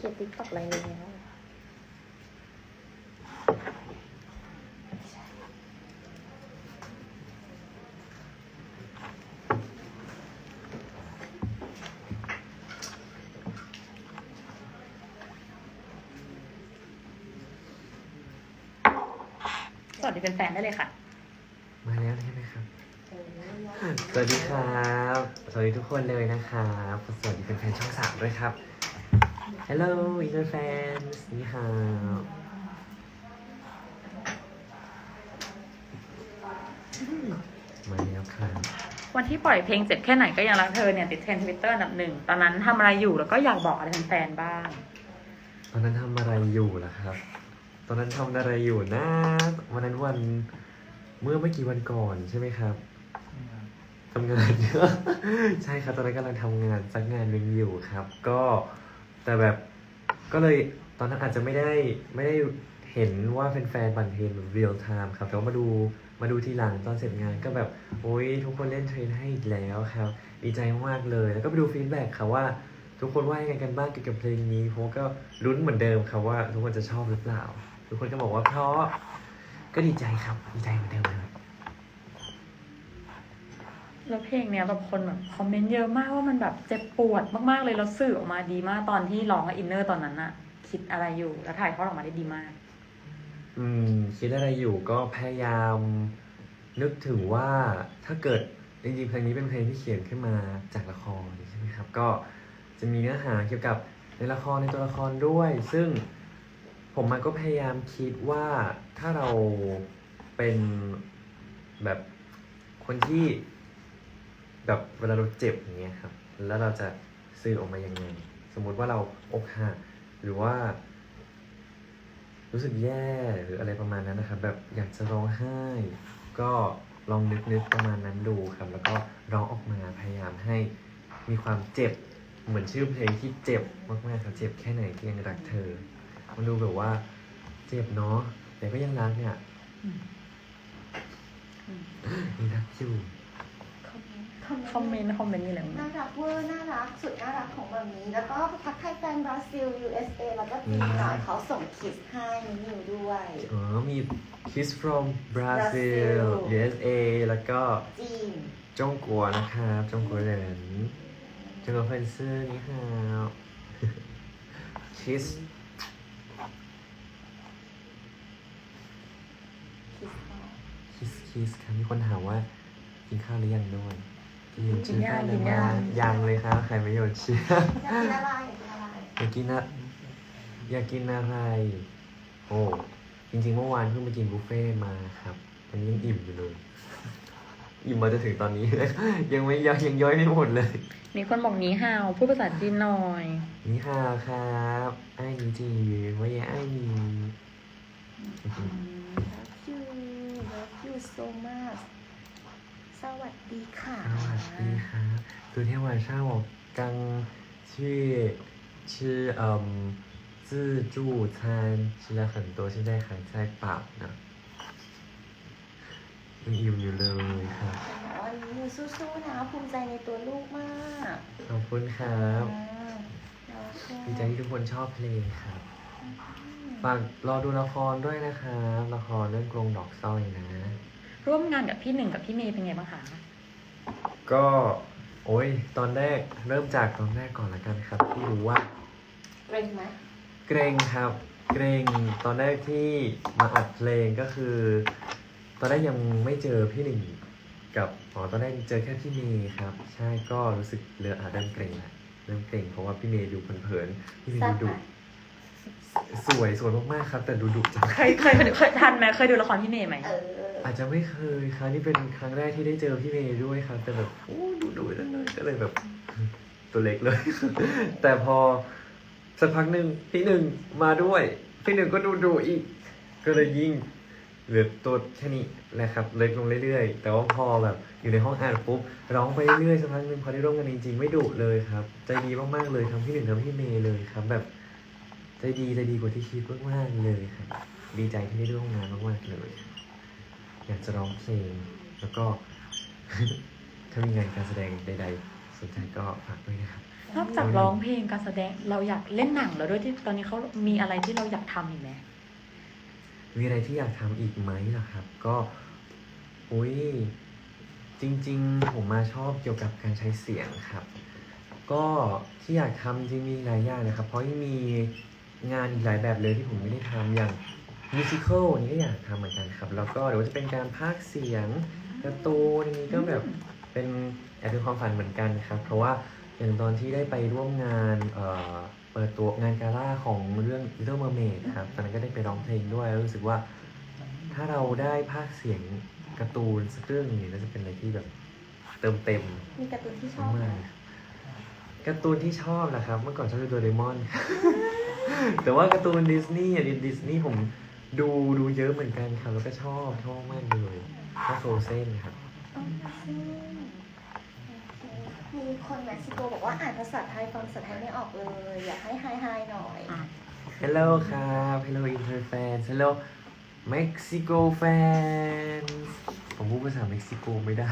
ขียนติ๊กต็อกอะไรเลยแล้วสวัสดีเป็นแฟนได้เลยค่ะ มาแล้วใช่ไหมครับ สวัสดีครับ สวัสดีทุกคนเลยนะครับ สวัสดีเป็นแฟนช่องสามด้วยครับ Hello อินเตอร์แฟนนี่ครับมาแล้วครับวันที่ปล่อยเพลงเจ็บแค่ไหนก็ยังรักเธอเนี่ย ติดเทรนด์ทวิตเตอร์อันดับหนึ่งตอนนั้นทำอะไรอยู่แล้วก็อยากบอกอะไรแฟนๆบ้าง ตอนนั้นทำอะไรอยู่ล่ะครับ ตอนนั้นทำอะไรอยู่นะวันนั้นวันเมื่อไม่กี่วันก่อนใช่ไหมครับทำงานเยอะ ใช่ครับ ตอนนั้นกำลังทำงานสักงานหนึ่งอยู่ครับ ก็ แต่แบบก็เลยตอนนั้นอาจจะไม่ได้ไม่ได้เห็นว่าแฟนๆบันเทนเรียลไทม์ครับแต่ว่ามาดูมาดูทีหลังตอนเสร็จงานก็แบบโอ้ยทุกคนเล่นเทรนให้อีกแล้วครับดีใจมากๆเลยแล้วก็ไปดูฟีดแบ็กครับว่า ทุกคนว่ายังไงกันบ้างเกี่ยวกับเพลงนี้ผมก็ลุ้นเหมือนเดิมครับว่า ทุกคนจะชอบหรือเปล่า ทุกคนก็บอกว่าเพราะก็ดีใจครับดีใจเหมือนเดิมเลย แล้วเพลงเนี้ยแบบคนแบบคอมเมนต์เยอะมากว่ามันแบบเจ็บปวดมากๆเลยแล้วสื่อออกมาดีมากตอนที่ร้องอินเนอร์ตอนนั้นอะคิดอะไรอยู่แล้วถ่ายทอดออกมาได้ดีมาก อืม คิดอะไรอยู่ก็พยายาม นึกถึงว่าถ้าเกิดจริงๆเพลงนี้เป็นเพลงที่เขียนขึ้นมาจากละครใช่ไหมครับ ก็จะมีเนื้อหาเกี่ยวกับในละครในตัวละครด้วย ซึ่งผมมันก็พยายามคิดว่าถ้าเราเป็นแบบคนที่ แบบเวลาเราเจ็บอย่างเงี้ยครับ แล้วเราจะสื่อออกมายังไง สมมุติว่าเราอกหักหรือว่า รู้สึกแย่หรืออะไรประมาณนั้นนะครับ แบบอยากจะร้องไห้ ก็ลองนึกนึกประมาณนั้นดูครับ แล้วก็ร้องออกมาพยายามให้มีความเจ็บเหมือนชื่อเพลงที่เจ็บมากๆครับเจ็บแค่ไหนที่ยังรักเธอ มันดูแบบว่าเจ็บเนาะแต่ก็ยังรักเนี่ยอืมอืมยังรักอยู่ คอมเมนต์คอมเมนต์นี่แหละน่ารักเวอร์น่ารักสุดน่ารักของแบบนี้ แล้วก็ทักทายแฟนบราซิล USA แล้วก็จีนหน่อยเขาส่งคิสให้นิวด้วย อ๋อมี Kiss from Brazil Brazil USA แล้วก็จีนจงกัวนะครับจงกัวเหรินจงกัวเฟินซื่อนี่ฮาว Kiss คิสเขาคิสคิสครับมีคนถามว่ากินข้าวหรือยังด้วย กินกิชื่นอยังได้เลยกินยัว่างยังเลยครับใครไม่โยนเชียร์อยากกินอะไรอยากกินอะไรอยากกินอะไรโอ้จริงๆเมื่อวานเพิ่งไปกินบุฟเฟ่ต์มาครับตอนนี้ยังอิ่มอยู่เลยอิ่มมาจะถึงตอนนี้ ยังไม่ย่อยยังย่อยไม่หมดเลย มีคนบอกนี้ฮาวพูดภาษาจีนหน่อยนี่ฮาวครับไอ้นี่จีว่าแย่ไอ้นี่ Love you Love you so much สวัสดีค่ะสวัสดีค่ะ昨天晚上我刚去吃嗯自助餐，吃了很多，现在还在饱呢，ยังอิ่มอยู่เลยครับวันนี้ยูสู้ๆนะภูมิใจในตัวลูกมากขอบคุณครับดีใจที่ทุกคนชอบเพลงครับฝากรอดูละครด้วยนะครับ ละครเรื่องกรงดอกสร้อยนะ ร่วมงานกับพี่หนึ่งกับพี่เมย์เป็นไงบ้างคะก็โอ้ยตอนแรกเริ่มจากตอนแรกก่อนละกันครับที่รู้ว่า เกรงไหมเกรงครับ เกรงตอนแรกที่มาอัดเพลงก็คือ ตอนแรกยังไม่เจอพี่หนึ่งกับอ๋อตอนแรกเจอแค่พี่เมย์ครับ ใช่ก็รู้สึกเรืออาเริ่มเกรงละเริ่มเกรงเพราะว่าพี่เมย์ดูเผินๆพี่เมย์แซ่ดูบไหมดุสวยสวยมากๆครับ แต่ดูดุจังเคยเคยเคยทันไหมเคยดูละครพี่เมย์ไหมเออ อาจจะไม่เคยครับนี่เป็นครั้งแรกที่ได้เจอพี่เมย์ด้วยครับ แต่แบบโอ้ดูดุจังเลยก็เลยแบบ ตัวเล็กเลย แต่พอสักพักหนึ่งพี่หนึ่งมาด้วย พี่หนึ่งก็ดูดุอีก ก็เลยยิ่งเหลือตัวแค่นี้แหละครับ เล็กลงเรื่อยๆ แต่ว่าพอแบบอยู่ในห้องอ่านปุ๊บร้องไปเรื่อยๆสักพักหนึ่งพอได้ร่วมกันจริงๆ ไม่ดุเลยครับ ใจดีมากๆเลยทั้งพี่หนึ่งทั้งพี่เมย์เลยครับ แบบใจดีใจดีกว่าที่คิดมากๆเลยครับ ดีใจที่ได้ร่วมงานมากๆเลย อยากจะร้องเพลง แล้วก็ ถ้ามีงานการแสดงใดๆสนใจก็ฝากด้วยนะครับ นอกจากร้องเพลงการแสดงเราอยากเล่นหนังแล้วด้วยที่ตอนนี้เขามีอะไรที่เราอยากทำอีกไหมมีอะไรที่อยากทำอีกไหมล่ะครับ ก็อุ้ยจริงๆ ผมมาชอบเกี่ยวกับการใช้เสียงครับ ก็ที่อยากทำจริงๆมีหลายอย่างนะครับ เพราะยังมีงานอีกหลายแบบเลยที่ผมไม่ได้ทำอย่าง มิวสิควลนี่ก็อยากทำเหมือนกันครับ แล้วก็เดี๋ยวาจะเป็นการพากย์เสียงการ์ตูนอันนี้ก็แบบเป็นแอบเป็นความฝันเหมือนกันครับ เพราะว่าอย่างตอนที่ได้ไปร่วมงานเอ่อเปิดตัวงานกาล่าของเรื่อง Little Mermaid ครับ ตอนนั้นก็ได้ไปร้องเพลงด้วยแล้วรู้สึกว่า ถ้าเราได้พากย์เสียงการ์ตูนสักเรื่องหนึงเนี่ยน่าจะเป็นอะไรที่แบบเติมเต็มมีการ์ตูนที่ชอบไหมมากๆการ์ตูนที่ชอบนะครับ เมื่อก่อนชอบดูโดเรมอน แต่ว่าการ์ตูนดิสนีย์อะดิสนีย์ผม ดูดูเยอะเหมือนกันครับแล้วก็ชอบชอบมากเลยก็โฟเซนครับอ๋อซึ่งโอเคมีคนเม็กซิโกบอกว่าอ่านภาษาไทยฟังภาษาไทยไม่ออกเลย อยากให้ไฮไฮหน่อยอะ Hello ครับ Hello Inter fans Hello Mexico fans ผมพูดภาษาเม็กซิโกไม่ได้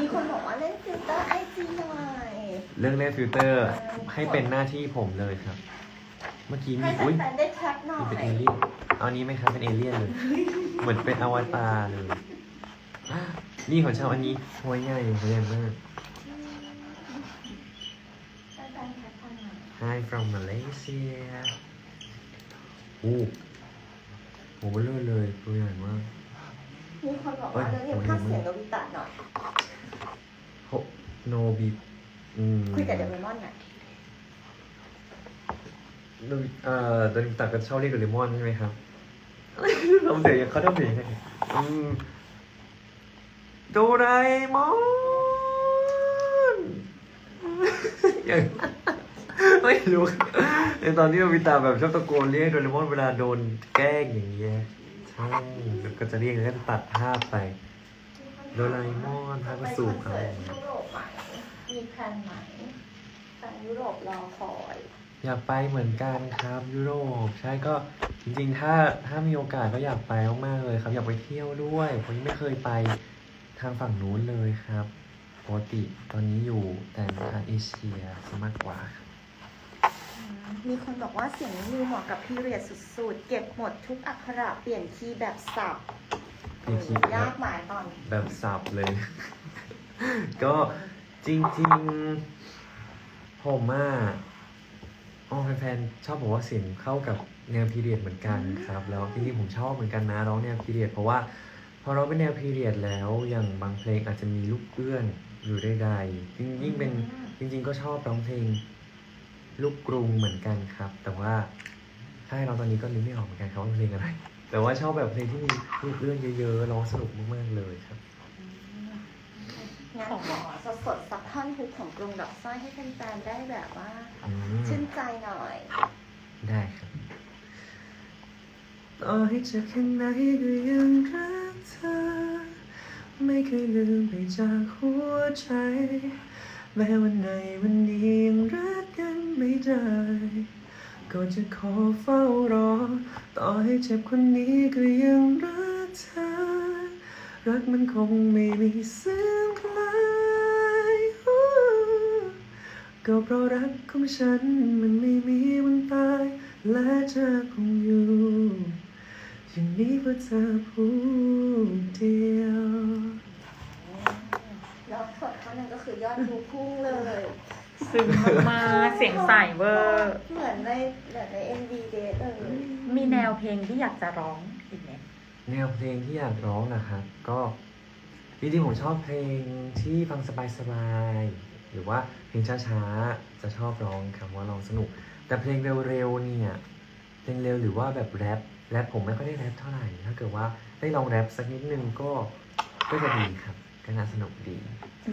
มีคนบอกว่าเล่นฟิลเตอร์ไอจีหน่อย เรื่องเล่นฟิลเตอร์ให้เป็นหน้าที่ผมเลยครับ เมื่อกี้มีให้อุ้ยแฟนๆได้แท็บหน่อนี่เป็นยเอเลี่ยนเอาอันนี้ไหมครับเป็นเอเลี่ยนเลย เหมือนเป็นอวตารเลยนี่ของชาวอันนี้หัวใหญ่หัวใหญ่มากแฟนๆแท็บทันหน่อย Hi from Malaysia โอ้โหเบลอเลยตัวใหญ่มาก มีคนบอกว่าเอ้เรื่ยองนี้ภาคเสียงโนบิตะหน่อยโฮโนบิอืมคุยกับเดเรมอนหน่อย โนเอ่อโดนตักก็ชอบเรียกโดเรมอนใช่ไหมครับทำเสียงเขาทำเสียงยังไงอืมโดราเอมอนอย่างไม่รู้ในตอนที่โนบิตะแบบชอบตะโกนเรียกโดเรมอนเวลาโดนแกล้งอย่างเงี้ยใช่แล้วก็จะเรียกแล้วก็ตัดภาพไป โดราเอมอนภาพกระสูบอะไรคอนเสิร์ตยุโรปไหมมีแพลนไหมแฟนยุโรปรอคอย อยากไปเหมือนกันครับยุโรปใช่ก็จริงๆ ถ้าถ้ามีโอกาสก็อยากไปมากๆเลยครับ อยากไปเที่ยวด้วยผมยังไม่เคยไปทางฝั่งนู้นเลยครับปกติตอนนี้อยู่แต่ทางเอเชียซะมากกว่าครับมีคนบอกว่าเสียงนิวเหมาะกับพีเรียดสุดๆ เก็บหมดทุกอักขระเปลี่ยนคีย์แบบสับเป็นคลิปยากหมายตอนแบบสับเลย ก็จริงๆ ผมอะ อ๋อแฟนๆชอบบอกว่าเสียงเข้ากับแนวพีเรียดเหมือนกันครับ แล้วจริงๆผมชอบเหมือนกันนะร้องแนวพีเรียดเพราะว่าพอเราเป็นแนวพีเรียดแล้วอย่างบางเพลงอาจจะมีลูกเอื้อนอยู่ใดๆยิ่งยิ่งเป็นจริง ๆ ก็ชอบร้องเพลงลูกกรุงเหมือนกันครับ แต่ว่าถ้าให้เราตอนนี้ก็นึกไม่ออกเหมือนกันครับว่าเพลงอะไร แต่ว่าชอบแบบเพลงที่มีลูกเอื้อนเยอะๆร้องสนุกมากๆเลยครับ งั้นขอสดๆสักท่อนฮุกของกรุงดอกสร้อยให้แฟนๆได้แบบว่า อืมชื่นใจหน่อย ได้ครับ ต่อให้เจอแค่ไหนก็ยังรักเธอ ไม่เคยลืมไปจากหัวใจ แม้วันไหนวันนี้ยังรักกันไม่ได้ ก็จะขอเฝ้ารอ ต่อให้เจ็บคนนี้ก็ยังรักเธอ รักมันคงไม่มีเสื่อมคล ก็เพราะรักของฉันมันไม่มีวันตาย และจะคงอยู่ อย่างนี้เพื่อเธอผู้เดียว แล้วสดท่อนหนึงก็คือยอดดูพุ่งเลย ซึมมากๆเสียงใสเวอร์ เหมือนในเหมือนใน MV เดทเลยมีแนวเพลงที่อยากจะร้องอีกไหมแนวเพลงที่อยากร้องนะครับก็จริงๆผมชอบเพลงที่ฟังสบายๆ หรือว่าเพลงช้าๆจะชอบร้องครับว่าร้องสนุก แต่เพลงเร็วๆเนี่ยเพลงเร็วหรือว่าแบบแรปแรปผมไม่ค่อยได้แรปเท่าไหร่ถ้าเกิดว่าได้ลองแรปสักนิดนึงก็ก็จะดีครับก็น่าสนุกดี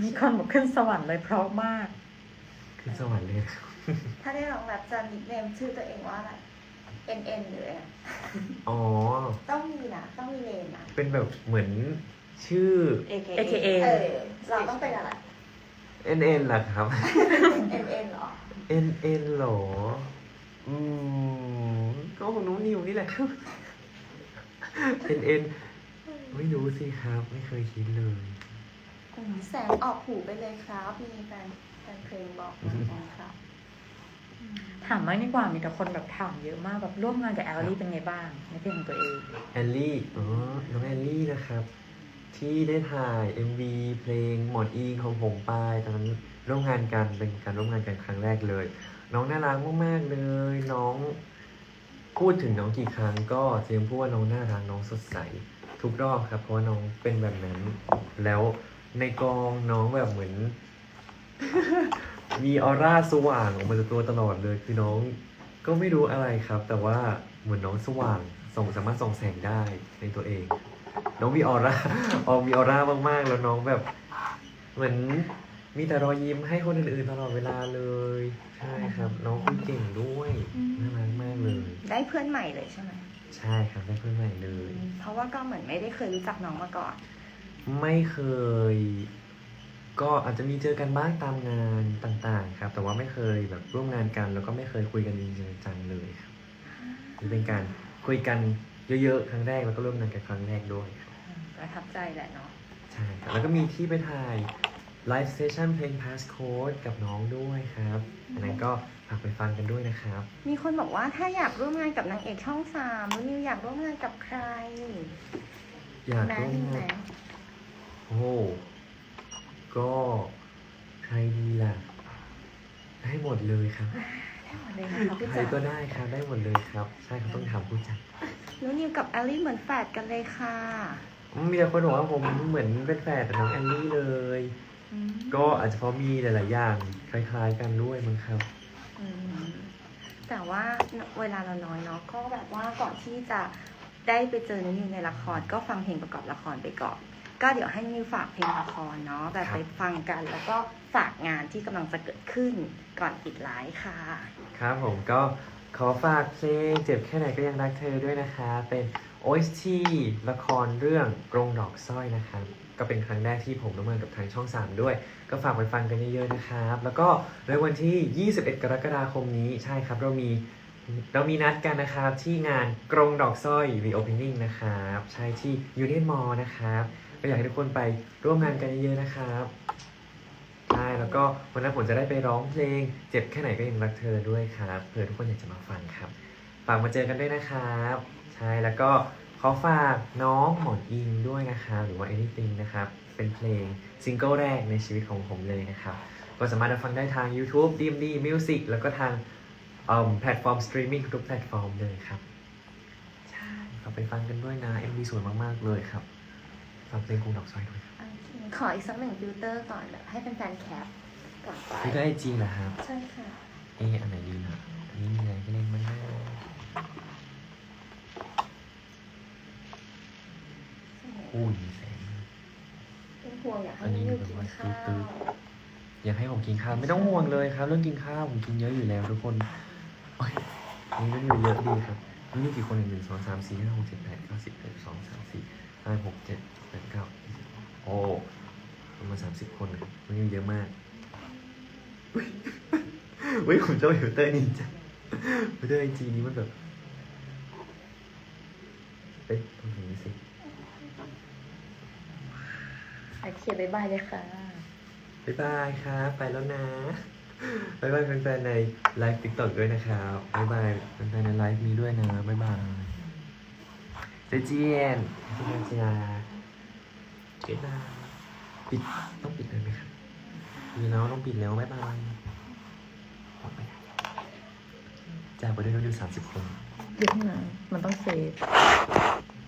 มีคนบอกขึ้นสวรรค์เลยเพราะมาก ขึ้นสวรรค์เลยครับถ้าได้ลองแบบจะนิกเนมชื่อตัวเองว่าอะไร NN หรืออะไรนะอ๋อ ต้องมีนะ ต้องมีเนมนะเป็นแบบเหมือนชื่อ AKA เออเราต้องเป็นอะไร NN ล่ะครับ NN เหรอ N N หรอ อืมก็ของน้องนิวนี่แหละ N N ไม่รู้สิครับ ไม่เคยคิดเลยแสงออกหูไปเลยครับ มีแฟนแฟนเพลงบอกมาค่ะถามมากดีกว่ามีแต่คนแบบถามเยอะมากแบบร่วมงานกับแอลลี่เป็นไงบ้างในเพลงของตัวเอง แอลลี่ อ๋อ น้องแอลลี่นะครับ ที่ได้ถ่าย MV เพลงหมอนอิงของผมไปตอนนั้นร่วมงานกันเป็นการร่วมงานกันครั้งแรกเลย น้องน่ารักมากๆเลย น้องพูดถึงน้องกี่ครั้งก็เจะยังพูดว่าน้องน่ารักน้องสดใส ทุกรอบครับ เพราะว่าน้องเป็นแบบนั้น แล้วในกองน้องแบบเหมือน มีออร่าสว่างออกมาจากตัวตลอดเลยคือน้องก็ไม่รู้อะไรครับ แต่ว่าเหมือนน้องสว่างส่องสามารถส่องแสงได้ในตัวเอง น้องมีออร่าออมีออร่ามากๆ แล้วน้องแบบ เหมือนมีแต่รอยยิ้มให้คนอื่นๆตลอดเวลาเลย ใช่ครับ น้องคุยเก่งด้วยน่ารักมากเลย ได้เพื่อนใหม่เลยใช่ไหมใช่ครับได้เพื่อนใหม่เลย เพราะว่าก็เหมือนไม่ได้เคยรู้จักน้องมาก่อน ไม่เคย ก็อาจจะมีเจอกันบ้างตามงานต่างๆ ครับ แต่ว่าไม่เคยแบบร่วมงานกัน แล้วก็ไม่เคยคุยกันจริงๆจังๆเลยครับนี่เป็นการคุยกัน เยอะๆครั้งแรกแล้วก็ร่วมงานกันครั้งแรกด้วยครับประทับใจแหละเนาะใช่ครับแล้วก็มีที่ไปถ่ายไลฟ์สเ t ชันเพลง Passcode กับน้องด้วยครับอันนั้นก็ฝากไปฟังกันด้วยนะครับ มีคนบอกว่าถ้าอยากร่วมงานกับนางเอกช่องสามแล้วนิวอยากร่วมงานกับใครอยากแม้ร่วมมีไหมงานโอ้ก็ใครดีล่ะได้หมดเลยครับได้หมด เลยนะคะผู้ใครจัดก็ได้ครับได้หมดเลยครับ ใช่ครับต้องถามผู้จัดแล้วนิวกับแอลลี่เหมือนแฝดกันเลยค่ะมีแต่คนบอกว่าผมเหมือนเป็นแฝดกับน้องแอลลี่เลย อืมก็อาจจะเพราะมีหลายๆอย่างคล้ายๆกันด้วยมั้งครับ อืมแต่ว่าเวลาเราน้อยเนาะก็แบบว่าก่อนที่จะได้ไปเจอนิวในละครก็ฟังเพลงประกอบละครไปก่อน ก็เดี๋ยวให้นิวฝากเพลงละครเนาะแบบครับไปฟังกัน แล้วก็ฝากงานที่กำลังจะเกิดขึ้นก่อนปิดไลฟ์ค่ะ ครับผมก็ขอฝากเพลงเจ็บแค่ไหนก็ยังรักเธอด้วยนะคะ เป็น OST ละครเรื่องกรงดอกสร้อยนะครับ ก็เป็นครั้งแรกที่ผมร่วมงานกับทางช่อง 3 ด้วย ก็ฝากไปฟังกันเยอะๆนะครับ แล้วก็ในวันที่ 21 กรกฎาคมนี้ใช่ครับ เรามี เรามีนัดกันนะครับที่งานกรงดอกสร้อย Reopening นะครับ ใช่ที่ Union Mall นะครับก็อยากให้ทุกคนไปร่วมงานกันเยอะๆนะครับใช่แล้วก็วันนั้นผมจะได้ไปร้องเพลง เจ็บแค่ไหนก็ยังรักเธอด้วยครับเผื่อทุกคนอยากจะมาฟังครับฝากมาเจอกันด้วยนะครับใช่แล้วก็ขอฝากน้องหมอนอิงด้วยนะครับหรือว่า anything นะครับเป็นเพลงซิงเกิลแรกในชีวิตของผมเลยนะครับก็สามารถรับฟังได้ทาง YouTube DMD Music แล้วก็ทาง แพลตฟอร์มสตรีมมิ่งทุกแพลตฟอร์มเลยครับ ใช่ฝากไปฟังกันด้วยนะ MV สวยมาก ๆ เลยครับฝากเพลงคงดอกซอยด้วยครับโอเคขออีกสักหนึ่งฟิลเตอร์ก่อนแบบให้แฟนๆแคปก่อนไปนี่ก็ไอจีเหรอครับ ใช่ค่ะ เอะอันไหนดีนะอันนี้มีอะไรให้เล่นบ้างนะอุ้ยแสง เป็นห่วงอยากให้อันนี้นิวแบบกินว่าข้าวตื้อ อยากให้ผมกินข้าวไม่ต้องห่วงเลยครับ เรื่องกินข้าวผมกินเยอะอยู่แล้วทุกคน โอ้ยนี่มันอยู่เยอะดีครับนี่มีกี่คนหนึ่งหนึ่งสองสามสี่ห้าหกเจ็ดแปดเก้าสิบเอ็ดสองสามสี่ห้าหกเจ็ดแปดเก้าโอ้ประมาณสามสิบคนครับมันอยู่เยอะมากเฮ้ยผมชอบฟิลเตอร์นี้จังฟิลเตอร์ไอจีนี้มันแบบเอ๊ะทำอย่างนี้สิโอเคบายบายเลยค่ะ บ๊ายบายครับ ไปแล้วนะ บ๊ายบายแฟนๆในไลฟ์ติ๊กต็อกด้วยนะครับบ๊ายบายแฟนๆในไลฟ์นี้ด้วยนะบ๊ายบายเจเจียนพี่นาจียนาเกดนาปิดต้องปิดเลยไหมครับมีแล้วต้องปิดแล้วบ๊ายบายออกไปจ้าไปด้วยต้องดูสามสิบคนเดี๋ยวนะมันต้องเซฟ